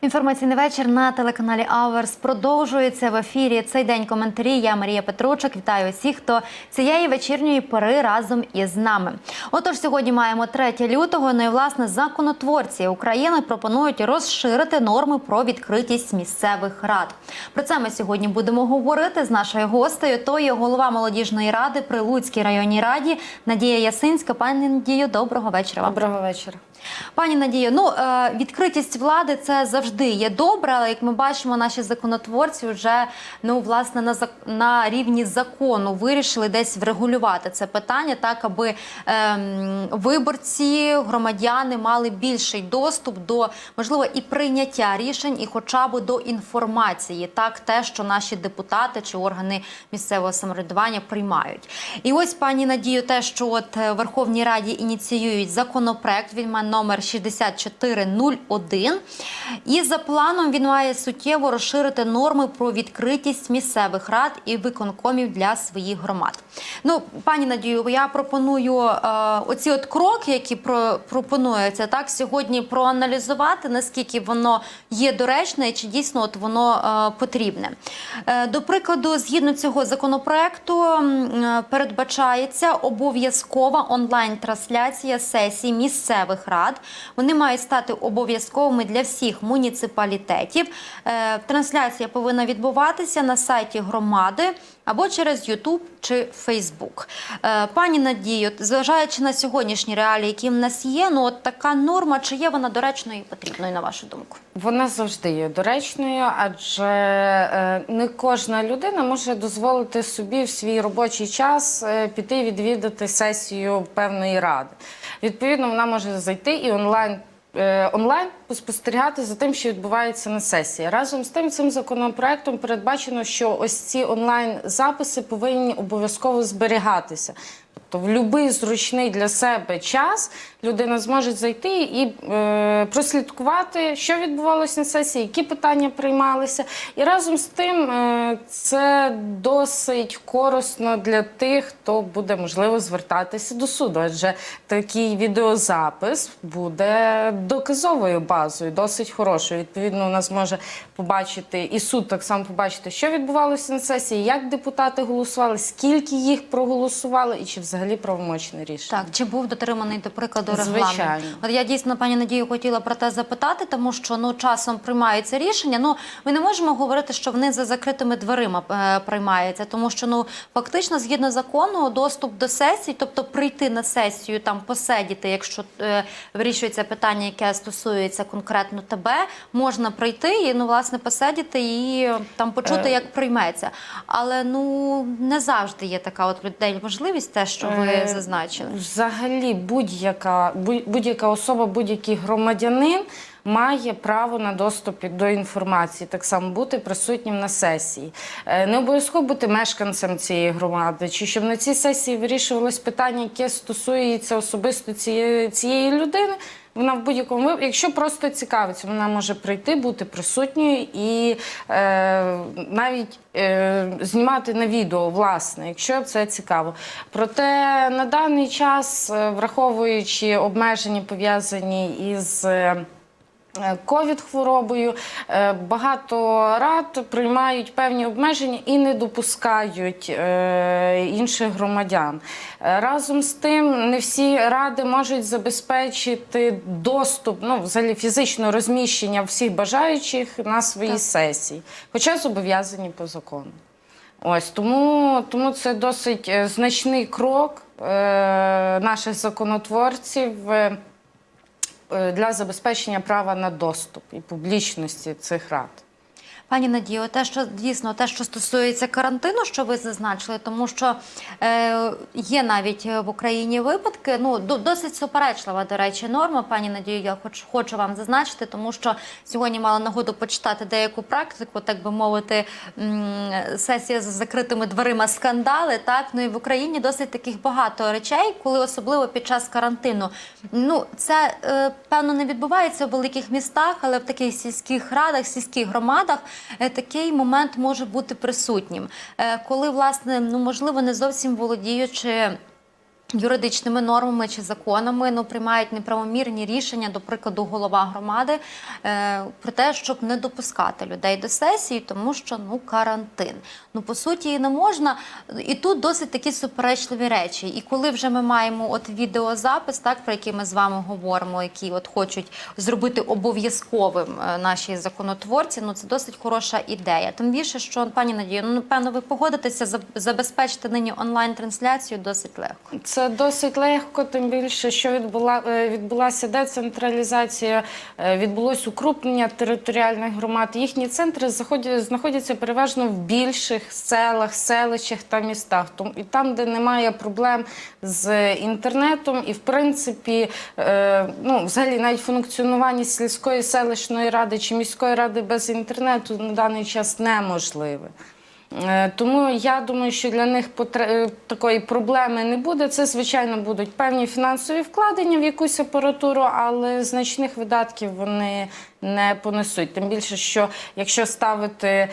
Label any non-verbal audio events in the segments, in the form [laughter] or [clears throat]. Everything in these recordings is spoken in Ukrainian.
Інформаційний вечір на телеканалі Аверс продовжується в ефірі. Цей день коментарі. Я Марія Петручик. Вітаю усіх, хто цієї вечірньої пори разом із нами. Отож, сьогодні маємо 3 лютого. Ну і власне законотворці України пропонують розширити норми про відкритість місцевих рад. Про це ми сьогодні будемо говорити з нашою гостею. То є голова молодіжної ради при Луцькій районній раді Надія Ясинська. Пані Надію, доброго вечора. Доброго вечора. Пані Надію, ну е, відкритість влади це завжди є добре, але як ми бачимо, наші законотворці вже ну власне на зак- на рівні закону вирішили десь врегулювати це питання, так аби ем, виборці, громадяни мали більший доступ до можливо і прийняття рішень, і хоча б до інформації, так те, що наші депутати чи органи місцевого самоврядування приймають. І ось пані Надію, те, що от е, Верховній Раді ініціюють законопроект, він має номер 6401. І за планом він має суттєво розширити норми про відкритість місцевих рад і виконкомів для своїх громад. Ну, пані Надію, я пропоную е, оці от кроки, які про, пропонуються, так сьогодні проаналізувати, наскільки воно є доречне чи дійсно от воно е, потрібне. Е, до прикладу, згідно цього законопроекту, е, передбачається обов'язкова онлайн-трансляція сесій місцевих рад. Вони мають стати обов'язковими для всіх муніципалітетів. Е, Трансляція повинна відбуватися на сайті громади або через YouTube чи Facebook. Е, Пані Надію, зважаючи на сьогоднішні реалії, які в нас є, ну от така норма, чи є вона доречною і потрібною, на вашу думку? Вона завжди є доречною, адже е, не кожна людина може дозволити собі в свій робочий час е, піти відвідати сесію певної ради. Відповідно, вона може зайти і онлайн. Е, Онлайн поспостерігати за тим, що відбувається на сесії. Разом з тим, цим законопроектом передбачено, що ось ці онлайн записи повинні обов'язково зберігатися. Тобто, в будь-який зручний для себе час людина зможе зайти і е, прослідкувати, що відбувалося на сесії, які питання приймалися. І разом з тим е, це досить корисно для тих, хто буде можливо звертатися до суду. Адже такий відеозапис буде доказовою базою, досить хорошою. Відповідно, у нас може побачити і суд так само побачити, що відбувалося на сесії, як депутати голосували, скільки їх проголосували, і чи взагалі правомочне рішення. Так, чи був дотриманий до прикладу Звичайно. От я дійсно пані Надію хотіла про те запитати, тому що ну часом приймаються рішення. Ну ми не можемо говорити, що вони за закритими дверима е, приймаються, тому що ну фактично, згідно закону, доступ до сесії, тобто прийти на сесію, там посидіти, якщо е, вирішується питання, яке стосується конкретно тебе, можна прийти і ну власне посидіти і е, там почути, Е. як прийметься. Але ну не завжди є така от людей можливість, те, що ви Е, зазначили. Взагалі, будь-яка будь- будь-яка особа, будь-який громадянин має право на доступ до інформації, так само бути присутнім на сесії. Е, Не обов'язково бути мешканцем цієї громади, чи щоб на цій сесії вирішувалось питання, яке стосується особисто цієї, цієї людини. Вона в будь-якому випадку, якщо просто цікавиться, вона може прийти, бути присутньою і е, навіть е, знімати на відео, власне, якщо це цікаво. Проте на даний час, е, враховуючи обмеження пов'язані із. Е, Ковід-хворобою Е, багато рад приймають певні обмеження і не допускають е, інших громадян. Разом з тим, не всі ради можуть забезпечити доступ, ну взагалі фізичне розміщення всіх бажаючих на свої Так. сесії, хоча зобов'язані по закону. Ось тому, тому це досить значний крок е, наших законотворців. Е, для забезпечення права на доступ і публічності цих рад. Пані Надію, те, що дійсно те, що стосується карантину, що ви зазначили, тому що е, є навіть в Україні випадки. Ну до- досить суперечлива, до речі, норма. Пані Надію, я хоч хочу вам зазначити, тому що сьогодні мала нагоду почитати деяку практику, так би мовити, сесія з закритими дверима скандали. Так ну і в Україні досить таких багато речей, коли особливо під час карантину. Ну це е, певно не відбувається в великих містах, але в таких сільських радах, сільських громадах е, такий момент може бути присутнім, Е, коли власне ну можливо не зовсім володіючи Юридичними нормами чи законами ну приймають неправомірні рішення, до прикладу, голова громади е, про те, щоб не допускати людей до сесії, тому що ну карантин. Ну по суті, і не можна. І тут досить такі суперечливі речі. І коли вже ми маємо от відеозапис, так про який ми з вами говоримо, які от хочуть зробити обов'язковим е, наші законотворці, ну це досить хороша ідея. Тим більше, що пані Надію, ну напевно, ви погодитеся заб- забезпечити нині онлайн трансляцію досить легко. Це досить легко, тим більше, що е, відбулася децентралізація, е, відбулось укрупнення територіальних громад. Їхні центри знаходяться переважно в більших селах, селищах та містах. І там, де немає проблем з інтернетом, і в принципі, е, ну взагалі навіть функціонування сільської селищної ради чи міської ради без інтернету на даний час неможливе. Е, Тому я думаю, що для них е, такої проблеми не буде. Це, звичайно, будуть певні фінансові вкладення в якусь апаратуру, але значних видатків вони не понесуть. Тим більше, що якщо ставити е,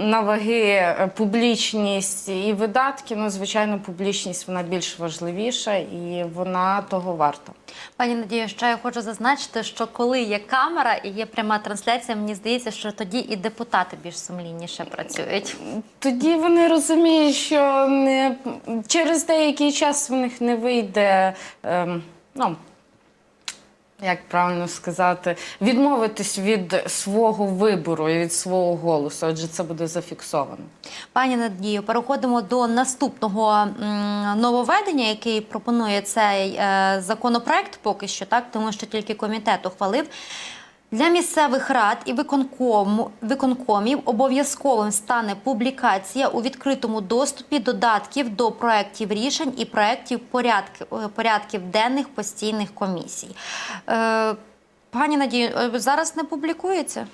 на ваги е, публічність і видатки, ну звичайно, публічність вона більш важливіша і вона того варта. Пані Надія, ще я хочу зазначити, що коли є камера і є пряма трансляція, мені здається, що тоді і депутати більш сумлінніше працюють. Тоді вони розуміють, що не, через деякий час в них не вийде, ем, ну, як правильно сказати, відмовитись від свого вибору і від свого голосу, адже це буде зафіксовано. Пані Надію, переходимо до наступного нововведення, який пропонує цей е, законопроект поки що, так тому що тільки комітет ухвалив. Для місцевих рад і виконкому, виконкомів обов'язковим стане публікація у відкритому доступі додатків до проєктів рішень і проєктів порядків, е, порядків денних постійних комісій. Е, пані Надію, е, зараз не публікується?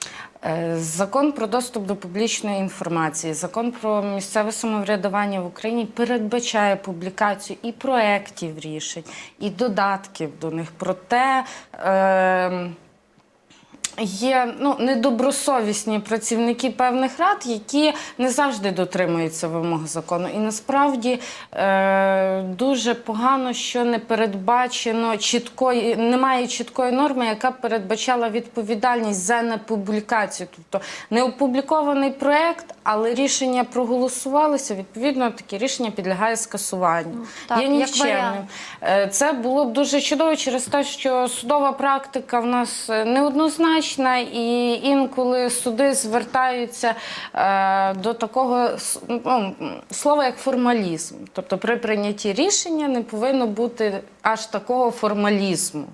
Е, Закон про доступ до публічної інформації, закон про місцеве самоврядування в Україні передбачає публікацію і проєктів рішень, і додатків до них. Проте е, є ну, недобросовісні працівники певних рад, які не завжди дотримуються вимог закону. І насправді е, дуже погано, що не передбачено чіткої, немає чіткої норми, яка передбачала відповідальність за непублікацію. Тобто не опублікований проект, але рішення проголосувалося. Відповідно, таке рішення підлягає скасуванню. так, Є нікчемним. Е, Це було б дуже чудово через те, що судова практика в нас е, неоднозначна, і інколи суди звертаються е, до такого ну, слова як формалізм. Тобто при прийнятті рішення не повинно бути аж такого формалізму.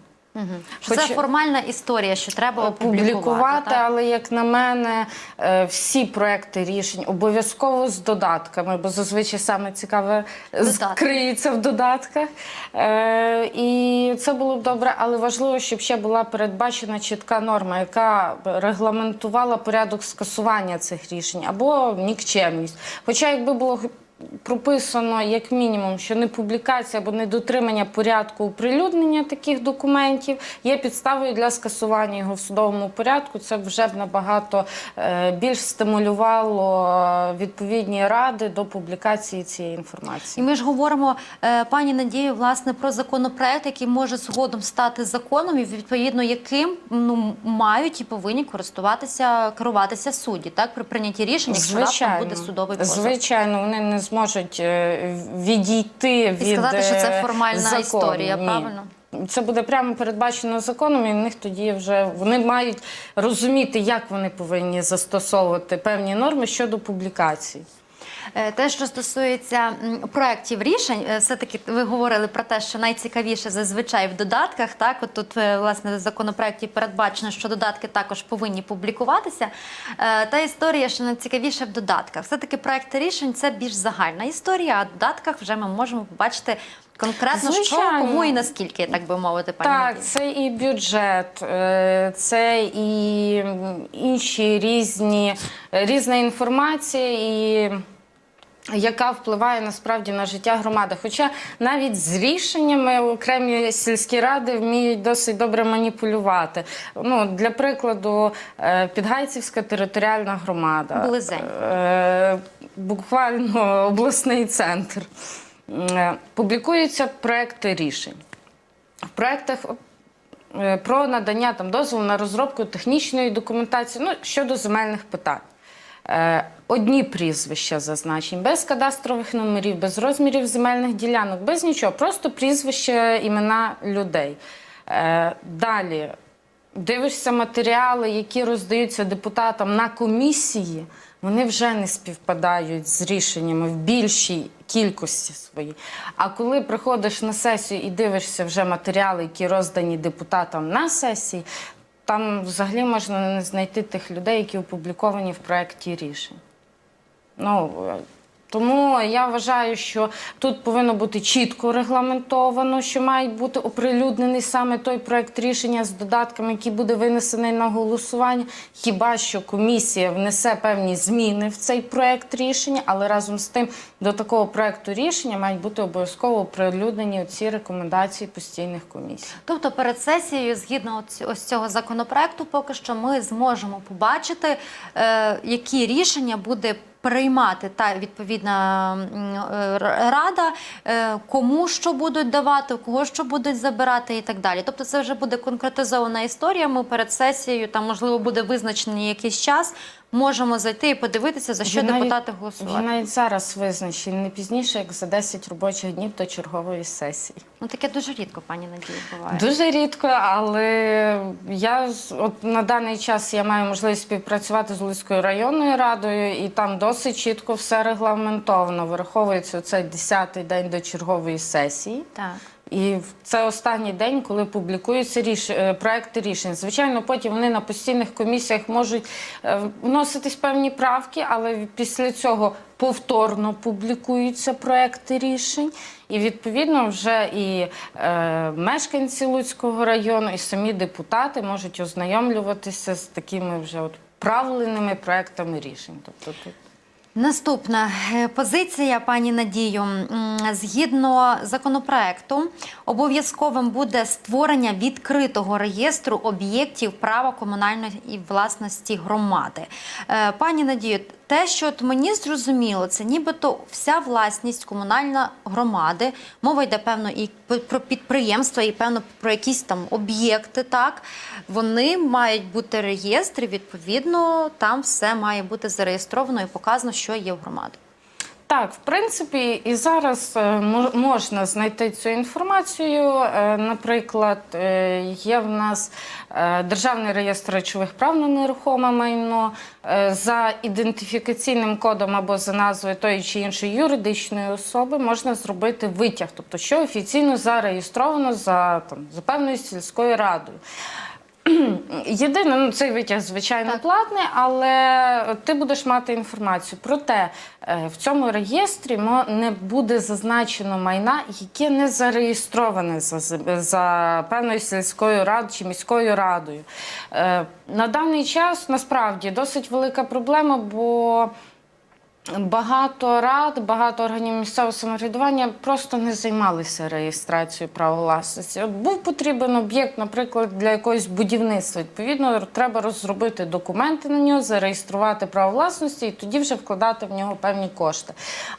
Що це формальна історія, що треба опублікувати. Так? але як на мене, е, всі проекти рішень обов'язково з додатками, бо зазвичай саме цікаве Додатки. криється в додатках. Е, І це було б добре, але важливо, щоб ще була передбачена чітка норма, яка регламентувала порядок скасування цих рішень або нікчемність. Хоча, якби було прописано як мінімум, що не публікація або недотримання порядку оприлюднення таких документів є підставою для скасування його в судовому порядку. Це вже б набагато е, більш стимулювало е, відповідні ради до публікації цієї І інформації. ми ж говоримо, е, пані Надію, власне, про законопроект, який може згодом стати законом, і відповідно яким ну мають і повинні користуватися, керуватися судді, так при прийнятті рішень, якщо раптом буде судовий позов. Звичайно, вони не зможуть е, відійти від І сказати, що це е, формальна закону. історія, Ні. правильно? Це буде прямо передбачено законом, і в них тоді вже вони мають розуміти, як вони повинні застосовувати певні норми щодо публікацій. Е, Те, що стосується проєктів рішень, е, все-таки ви говорили про те, що найцікавіше зазвичай в додатках. Так, от тут е, власне в законопроекті передбачено, що додатки також повинні публікуватися. Та історія, що найцікавіше в додатках. Все-таки проекти рішень це більш загальна історія, а в додатках вже ми можемо побачити конкретно, що кому і наскільки, так би мовити, пані Так, Надія. це і бюджет, це і інші різні різна інформація і. Яка впливає насправді на життя громади? Хоча навіть з рішеннями окремі сільські ради вміють досить добре маніпулювати. Ну для прикладу, е, Підгайцівська територіальна громада, Близенько. Е, буквально обласний центр. е, публікуються проекти рішень. В проектах про надання там дозволу на розробку технічної документації ну, щодо земельних питань. Е, Одні прізвища зазначені, без кадастрових номерів, без розмірів земельних ділянок, без нічого, просто прізвища, імена людей. Е, Далі дивишся матеріали, які роздаються депутатам на комісії, вони вже не співпадають з рішеннями в більшій кількості своїй. А коли приходиш на сесію і дивишся вже матеріали, які роздані депутатам на сесії, там взагалі можна не знайти тих людей, які опубліковані в проєкті рішень. Ну, тому я вважаю, що тут повинно бути чітко регламентовано, що має бути оприлюднений саме той проект рішення з додатками, який буде винесений на голосування. Хіба що комісія внесе певні зміни в цей проект рішення, але разом з тим до такого проекту рішення мають бути обов'язково оприлюднені ці рекомендації постійних комісій. Тобто перед сесією, згідно ось- цього законопроекту, поки що ми зможемо побачити, е, які рішення буде приймати та відповідна е, рада, е, кому що будуть давати, кого що будуть забирати і так далі. Тобто це вже буде конкретизована історія. Ми перед сесією, там можливо буде визначений якийсь час. Можемо зайти і подивитися, за що депутати голосують. навіть зараз визначений не пізніше, як за 10 робочих днів до чергової сесії. Ну таке дуже рідко, пані Надії, буває. Дуже рідко, але я от на даний час я маю можливість співпрацювати з Луцькою районною радою, і там досить чітко все регламентовано. Враховується цей 10-й день до чергової сесії. Так. І це останній день, коли публікуються ріш... е, проекти рішень. Звичайно, потім вони на постійних комісіях можуть е, вноситись певні правки, але після цього повторно публікуються проекти рішень. І відповідно вже і е, мешканці Луцького району, і самі депутати можуть ознайомлюватися з такими вже от правленими проектами рішень. Тобто тут Наступна е, позиція, пані Надію. Згідно законопроекту, обов'язковим буде створення відкритого реєстру об'єктів права комунальної власності громади. Е, Пані Надію, те, що от мені зрозуміло, це нібито вся власність комунальна громади. Мова йде певно і про підприємства, і певно про якісь там об'єкти. Так вони мають бути реєстри. Відповідно, там все має бути зареєстровано і показано, що є в громаді. Так, в принципі, і зараз е, можна знайти цю інформацію. Е, Наприклад, е, є в нас державний реєстр речових прав на нерухоме майно за ідентифікаційним кодом або за назвою тої чи іншої юридичної особи можна зробити витяг, тобто що офіційно зареєстровано за там за певною сільською радою. [clears throat] Єдине, ну цей витяг, звичайно, Так. платний, але ти будеш мати інформацію. Проте е, в цьому реєстрі не буде зазначено майна, яке не зареєстроване за, за певною сільською радою чи міською радою. Е, На даний час насправді досить велика проблема, бо Багато рад, багато органів місцевого самоврядування просто не займалися реєстрацією права власності. От був потрібен об'єкт, наприклад, для якогось будівництва. Відповідно, треба розробити документи на нього, зареєструвати право власності і тоді вже вкладати в нього певні кошти.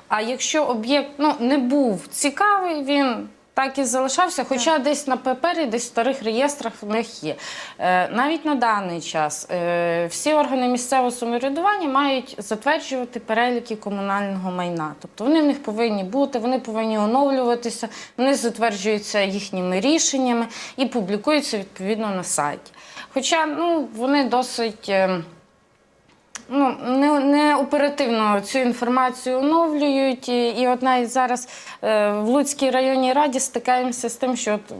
А якщо об'єкт ну, не був цікавий, він. Так і залишався, хоча десь на папері, десь в старих реєстрах в них є. Е, навіть на даний час е, всі органи місцевого самоврядування мають затверджувати переліки комунального майна. Тобто вони в них повинні бути, вони повинні оновлюватися, вони затверджуються їхніми рішеннями і публікуються відповідно на сайті. Хоча ну, вони досить. Е, Ну, не, не оперативно цю інформацію оновлюють. І, і от навіть зараз е, в Луцькій районній раді стикаємося з тим, що от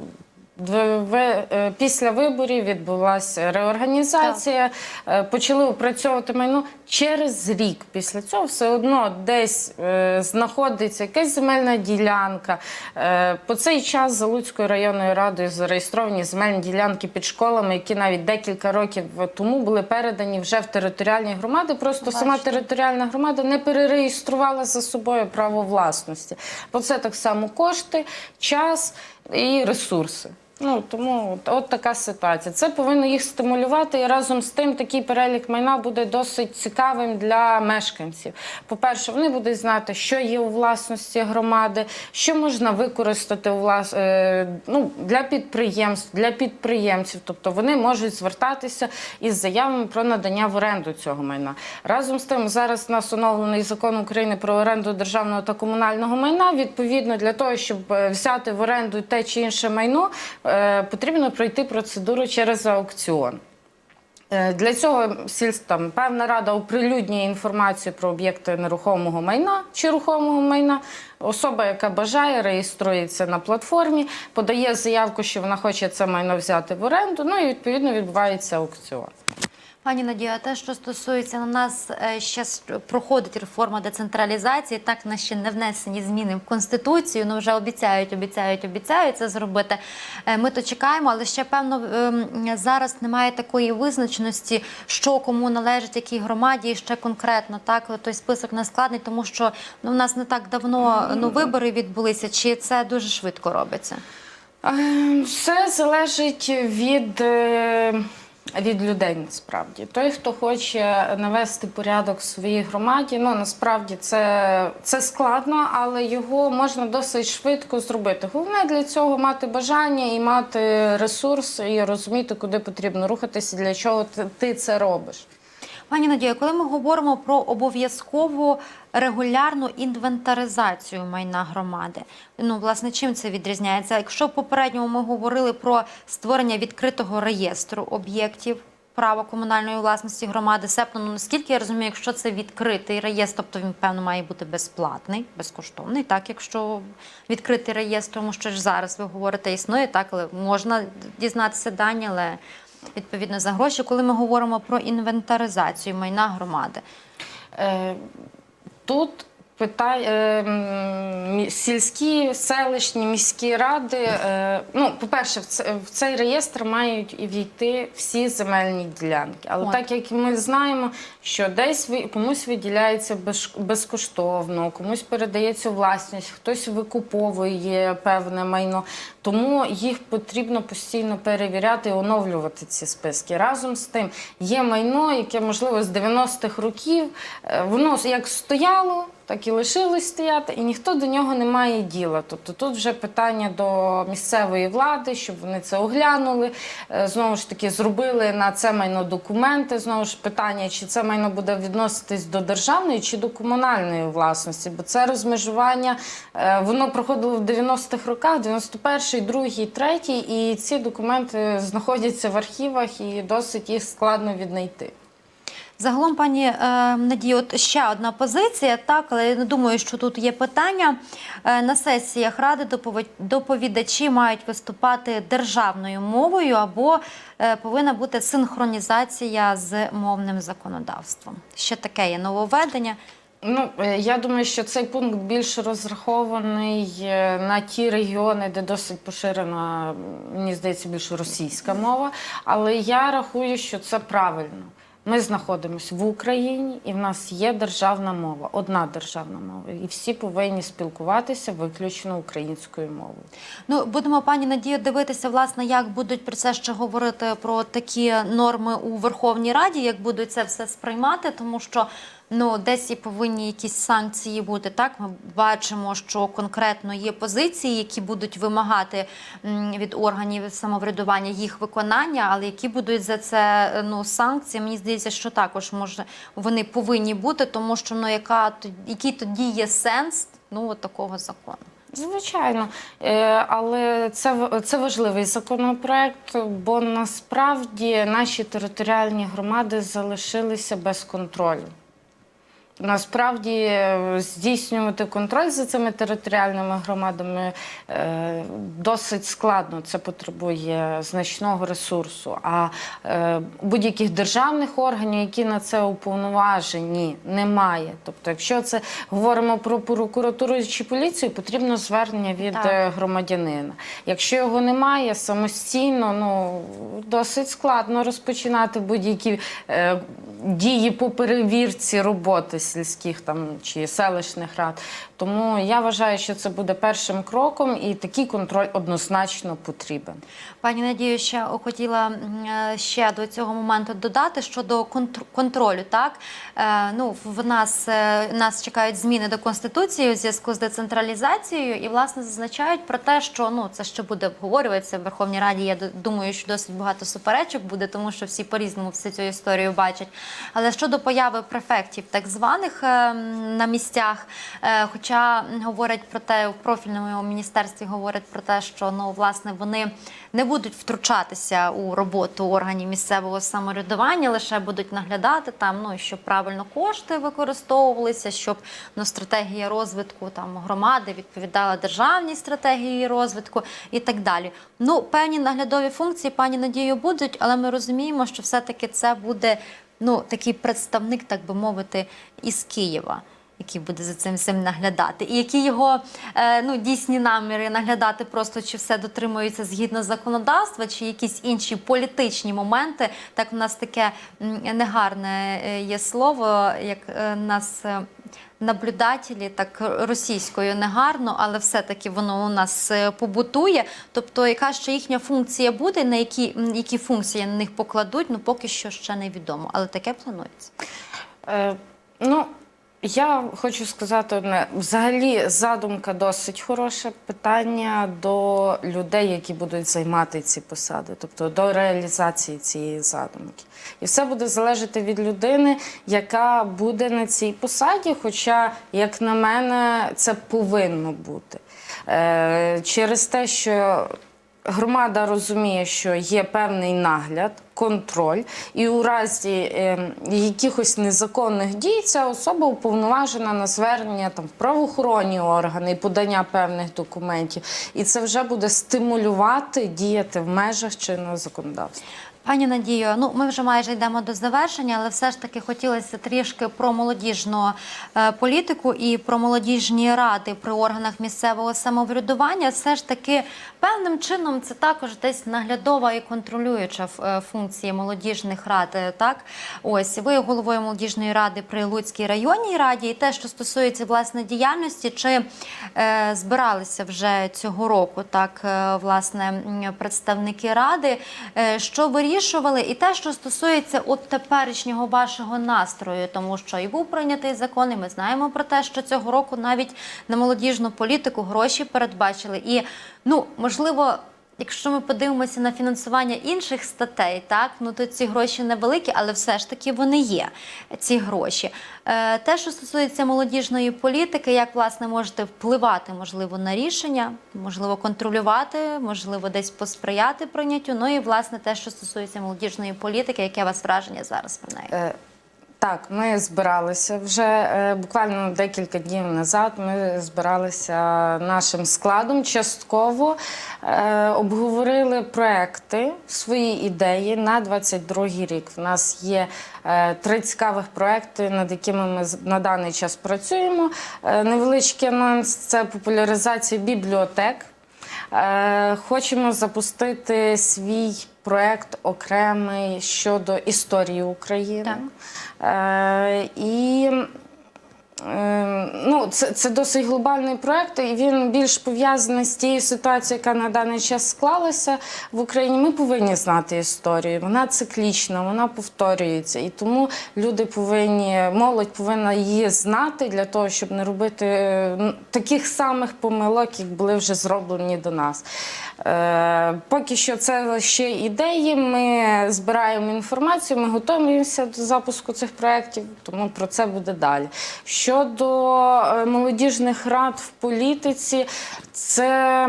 е, після виборів відбулася реорганізація, так. почали опрацьовувати майно через рік. Після цього все одно десь е, знаходиться якась земельна ділянка. Е, по цей час за Луцькою районною радою зареєстровані земельні ділянки під школами, які навіть декілька років тому були передані вже в територіальні громади. Просто сама територіальна громада не перереєструвала за собою право власності. Бо це так само кошти, час і ресурси. Ну тому от, от така ситуація. Це повинно їх стимулювати, і разом з тим такий перелік майна буде досить цікавим для мешканців. По-перше, вони будуть знати, що є у власності громади, що можна використати у влас... е, ну, для підприємств, для підприємців. Тобто вони можуть звертатися із заявами про надання в оренду цього майна. Разом з тим, зараз у нас оновлений закон України про оренду державного та комунального майна. Відповідно, для того, щоб е, взяти в оренду те чи інше майно, потрібно пройти процедуру через аукціон. Е, Для цього там певна рада оприлюднює інформацію про об'єкти нерухомого майна чи рухомого майна. Особа, яка бажає, реєструється на платформі, подає заявку, що вона хоче це майно взяти в оренду. Ну і відповідно відбувається аукціон. Пані Надія, те, що стосується на нас, е, ще проходить реформа децентралізації. Так на ще не внесені зміни в конституцію. Ну вже обіцяють, обіцяють, обіцяють це зробити. Е, Ми то чекаємо, але ще певно ем, зараз немає такої визначеності, що кому належить якій громаді, і ще конкретно так той список не складний, тому що ну в нас не так давно ну вибори відбулися. Чи це дуже швидко робиться? Е, Все залежить від, від людей насправді. Той, хто хоче навести порядок в своїй громаді, ну насправді це, це складно, але його можна досить швидко зробити. Головне для цього мати бажання і мати ресурс, і розуміти, куди потрібно рухатися, для чого ти, це робиш. Пані Надія, коли ми говоримо про обов'язкову регулярну інвентаризацію майна громади, ну власне чим це відрізняється? Якщо в попередньому ми говорили про створення відкритого реєстру об'єктів права комунальної власності громади, септо, ну наскільки я розумію, якщо це відкритий реєстр, тобто він певно має бути безплатний, безкоштовний. Так, якщо відкритий реєстр, тому що ж зараз ви говорите, існує так, але можна дізнатися дані, але відповідно за гроші, коли ми говоримо про інвентаризацію майна громади. Е, Тут питай, е, сільські, селищні, міські ради. е, Ну, по-перше, в цей реєстр мають і війти всі земельні ділянки. Але От. так як ми знаємо, що десь комусь виділяється безкоштовно, комусь передається власність, хтось викуповує певне майно. Тому їх потрібно постійно перевіряти і оновлювати ці списки. Разом з тим є майно, яке можливо з 90-х років е, воно як стояло, так і лишилось стояти, і ніхто до нього не має діла. Тобто тут вже питання до місцевої влади, щоб вони це оглянули. е, Знову ж таки, зробили на це майно документи. Знову ж питання, чи це майно буде відноситись до державної чи до комунальної власності, бо це розмежування е, воно проходило в 90-х роках, 91-й, 2-й, 3-й, і ці документи знаходяться в архівах і досить їх складно віднайти. Загалом, пані е, Надію, от ще одна позиція, так, але я не думаю, що тут є питання. Е, на сесіях ради допові- доповідачі мають виступати державною мовою або е, повинна бути синхронізація з мовним законодавством. Ще таке є нововведення. Ну, я думаю, що цей пункт більш розрахований на ті регіони, де досить поширена, мені здається, більш російська мова. Але я рахую, що це правильно. Ми знаходимося в Україні, і в нас є державна мова, одна державна мова, і всі повинні спілкуватися виключно українською мовою. Ну, будемо, пані Надію, дивитися, власне, як будуть про це ще говорити про такі норми у Верховній Раді, як будуть це все сприймати, тому що ну десь і повинні якісь санкції бути. Так, ми бачимо, що конкретно є позиції, які будуть вимагати від органів самоврядування їх виконання, але які будуть за це ну санкції. Мені здається, що також може вони повинні бути, тому що ну яка який тоді є сенс ну от такого закону. Звичайно, Е, але це, це важливий законопроект, бо насправді наші територіальні громади залишилися без контролю. Насправді е, здійснювати контроль за цими територіальними громадами е, досить складно. Це потребує значного ресурсу. А е, будь-яких державних органів, які на це уповноважені, немає. Тобто, якщо це говоримо про прокуратуру чи поліцію, потрібно звернення від Так. громадянина. Якщо його немає самостійно, ну досить складно розпочинати будь-які дії по перевірці роботи сільських там чи селищних рад. Тому я вважаю, що це буде першим кроком, і такий контроль однозначно потрібен. Пані Надію, ще хотіла е, ще до цього моменту додати щодо контр- контролю. Так Е, ну в нас е, нас чекають зміни до конституції у зв'язку з децентралізацією, і власне зазначають про те, що ну це ще буде обговорюватися в Верховній Раді. Я думаю, що досить багато суперечок буде, тому що всі по-різному всю цю історію бачать. Але щодо появи префектів, так званих е, на місцях, е, хоча говорять про те, в профільному міністерстві говорять про те, що ну власне вони не будуть втручатися у роботу органів місцевого самоврядування, лише будуть наглядати там, ну щоб правильно кошти використовувалися, щоб ну, стратегія розвитку там громади відповідала державній стратегії розвитку і так далі. Ну, певні наглядові функції, пані Надію, будуть, але ми розуміємо, що все-таки це буде ну такий представник, так би мовити, із Києва який буде за цим всім наглядати, і які його е, ну, дійсні наміри наглядати просто чи все дотримується згідно законодавства, чи якісь інші політичні моменти. Так у нас таке негарне е, є слово, як е, нас. Наблюдателі так російською негарно, але все-таки воно у нас е, побутує. Тобто, яка ще їхня функція буде, на які, які функції на них покладуть, ну поки що ще невідомо, але таке планується. Е, ну, я хочу сказати одне. Взагалі, задумка досить хороше питання до людей, які будуть займати ці посади, тобто до реалізації цієї задумки. І все буде залежати від людини, яка буде на цій посаді. Хоча, як на мене, це повинно бути. Е, через те, що Громада розуміє, що є певний нагляд, контроль, і у разі е, якихось незаконних дій ця особа уповноважена на звернення там в правоохоронні органи і подання певних документів. І це вже буде стимулювати діяти в межах чинного законодавства. Пані Надію, ну ми вже майже йдемо до завершення, але все ж таки хотілося трішки про молодіжну е, політику і про молодіжні ради при органах місцевого самоврядування. Все ж таки певним чином це також десь наглядова і контролююча е, функція молодіжних рад. е, Так, ось ви головою молодіжної ради при Луцькій районній раді, і те, що стосується власне діяльності, чи е, збиралися вже цього року так власне представники ради, що вирішували, і те, що стосується от теперішнього вашого настрою, тому що і був прийнятий закон, і ми знаємо про те, що цього року навіть на молодіжну політику гроші передбачили. І ну можливо. Якщо ми подивимося на фінансування інших статей, так ну то ці гроші невеликі, але все ж таки вони є. Ці гроші. Е, те, що стосується молодіжної політики, як власне можете впливати, можливо, на рішення, можливо, контролювати, можливо, десь посприяти прийняттю. Ну і власне те, що стосується молодіжної політики, яке у вас враження зараз про неї? Так, ми збиралися вже е, буквально декілька днів назад. Ми збиралися нашим складом частково, е, обговорили проекти, свої ідеї на 22-й рік. У нас є е, три цікавих проекти, над якими ми на даний час працюємо. Невеличкий анонс це популяризація бібліотек. Хочемо запустити свій проект окремий щодо історії України. Е, І е, ну, це, це досить глобальний проект, і він більш пов'язаний з тією ситуацією, яка на даний час склалася в Україні. Ми повинні знати історію. Вона циклічна, вона повторюється. І тому люди повинні, молодь повинна її знати для того, щоб не робити е, таких самих помилок, як були вже зроблені до нас. Е, поки що це ще ідеї. Ми збираємо інформацію, ми готуємося до запуску цих проєктів, тому про це буде далі. Щодо е, молодіжних рад в політиці, це.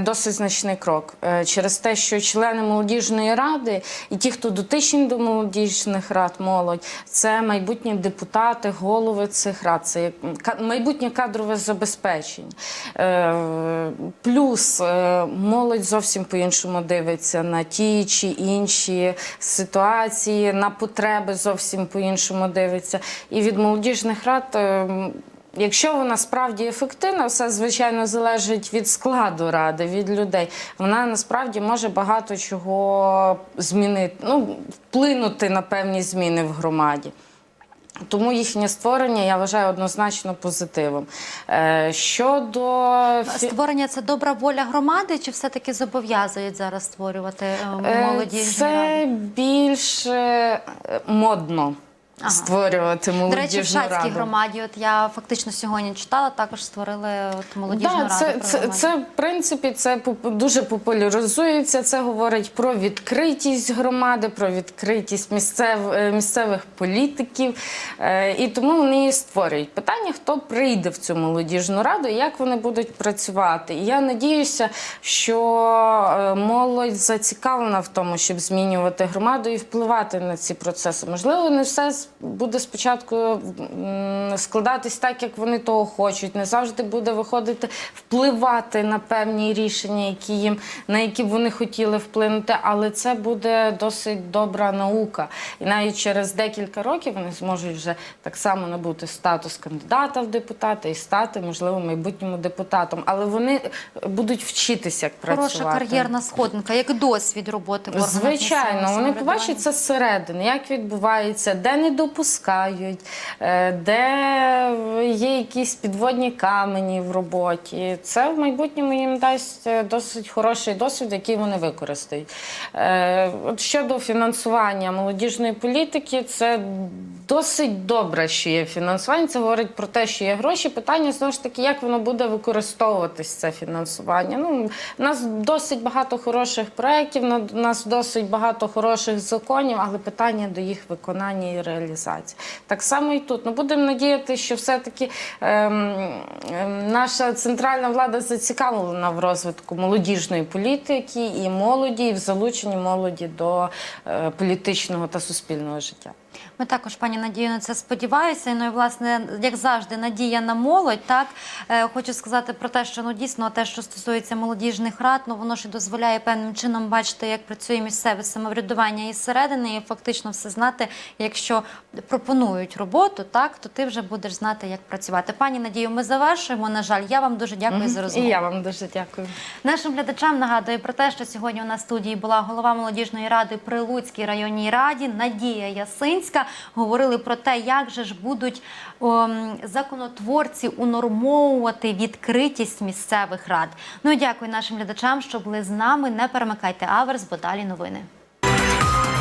Досить значний крок Е, через те, що члени молодіжної ради і ті, хто дотичні до молодіжних рад, молодь, це майбутні депутати, голови цих рад, це майбутнє кадрове забезпечення. Е, Плюс е, молодь зовсім по-іншому дивиться на ті чи інші ситуації, на потреби зовсім по-іншому дивиться. І від молодіжних рад. Якщо вона справді ефективна, все звичайно залежить від складу ради, від людей. Вона насправді може багато чого змінити, ну вплинути на певні зміни в громаді. Тому їхнє створення я вважаю однозначно позитивом. Е, Щодо Створення це добра воля громади, чи все-таки зобов'язують зараз створювати е, Е, молоді? Це більш е, модно Ага. створювати До речі, в Шацькій раду. громаді, от я фактично сьогодні читала, також створили от молодіжну Да, раду. це, це, це в принципі це дуже популяризується. Це говорить про відкритість громади, про відкритість місцев, е, місцевих політиків. Е, І тому вони і створюють питання, хто прийде в цю молодіжну раду як вони будуть працювати. І я надіюся, що е, молодь зацікавлена в тому, щоб змінювати громаду і впливати на ці процеси. Можливо, не все буде спочатку складатись так, як вони того хочуть. Не завжди буде виходити впливати на певні рішення, які їм на які б вони хотіли вплинути, але це буде досить добра наука. І навіть через декілька років вони зможуть вже так само набути статус кандидата в депутати і стати, можливо, майбутньому депутатом. Але вони будуть вчитися, як Хороша кар'єрна сходинка, як досвід роботи в органах Звичайно, вони побачать це зсередини, як відбувається, де не допускають, е, де є якісь підводні камені в роботі. Це в майбутньому їм дасть е, досить хороший досвід, який вони використають. Е, От щодо фінансування молодіжної політики, це досить добре, що є фінансування. Це говорить про те, що є гроші. Питання знову ж таки, як воно буде використовуватись це фінансування. Ну, у нас досить багато хороших проєктів, у нас досить багато хороших законів, але питання до їх виконання і реалізації. Так само і тут. Ну, будемо надіяти, що все-таки ем, ем, наша центральна влада зацікавлена в розвитку молодіжної політики і молоді, і в залученні молоді до е, політичного та суспільного життя. Ми також, пані Надію, на це сподіваюся. Ну і власне, як завжди, надія на молодь. Так е, хочу сказати про те, що ну дійсно те, що стосується молодіжних рад, ну воно ж і дозволяє певним чином бачити, як працює місцеве самоврядування із середини, і фактично все знати. Якщо пропонують роботу, так то ти вже будеш знати, як працювати. Пані Надію, ми завершуємо. На жаль, я вам дуже дякую за розмову. І я вам дуже дякую. Нашим глядачам нагадую про те, що сьогодні у нас в студії була голова молодіжної ради при Луцькій районній раді Надія Ясинська. Говорили про те, як же ж будуть о, законотворці унормовувати відкритість місцевих рад. Ну дякую нашим глядачам, що були з нами. Не перемикайте аверс, бо далі новини.